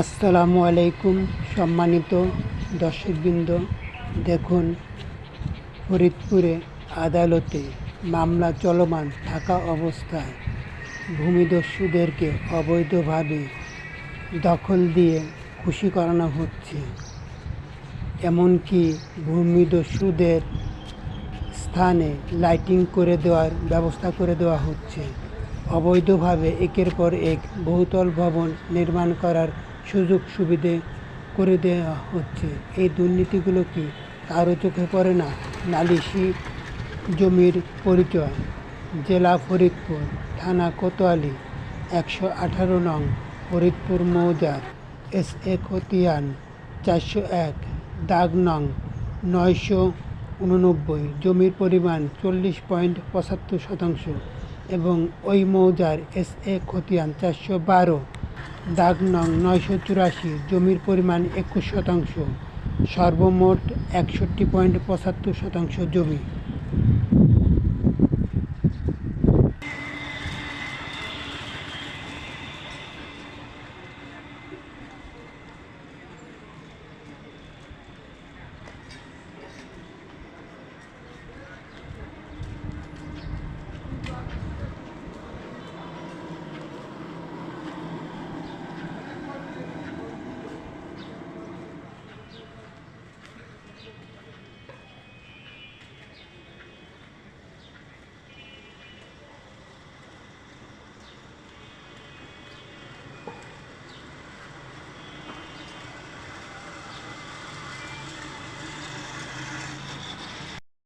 আসসালামু আলাইকুম, সম্মানিত দর্শকবৃন্দ। দেখুন, ফরিদপুরে আদালতে মামলা চলমান, থাকা অবস্থায় ভূমিদস্যুদেরকে অবৈধভাবে দখল দিয়ে খুশি করানো হচ্ছে। এমনকি ভূমিদস্যুদের স্থানে লাইটিং করে দেওয়ার ব্যবস্থা করে দেওয়া হচ্ছে। অবৈধভাবে একের পর এক বহুতল ভবন নির্মাণ করার সুযোগ সুবিধে করে দেওয়া হচ্ছে। এই দুর্নীতিগুলো কি কারও চোখে পড়ে না? নালিশি জমির পরিচয়। জেলা ফরিদপুর, থানা কোতোয়ালি, একশো আঠারো নং ফরিদপুর মৌজার, এস এ খতিয়ান, চারশো এক দাগ নং নয়শো উননব্বই। জমির পরিমাণ চল্লিশ পয়েন্ট পঁচাত্তর শতাংশ এবং ওই মৌজার এস এ খতিয়ান চারশো বারো। দাগ নং নয়শো চুরাশি জমির পরিমাণ একুশ শতাংশ সর্বমোট একষট্টি পয়েন্ট পঁচাত্তর শতাংশ জমি।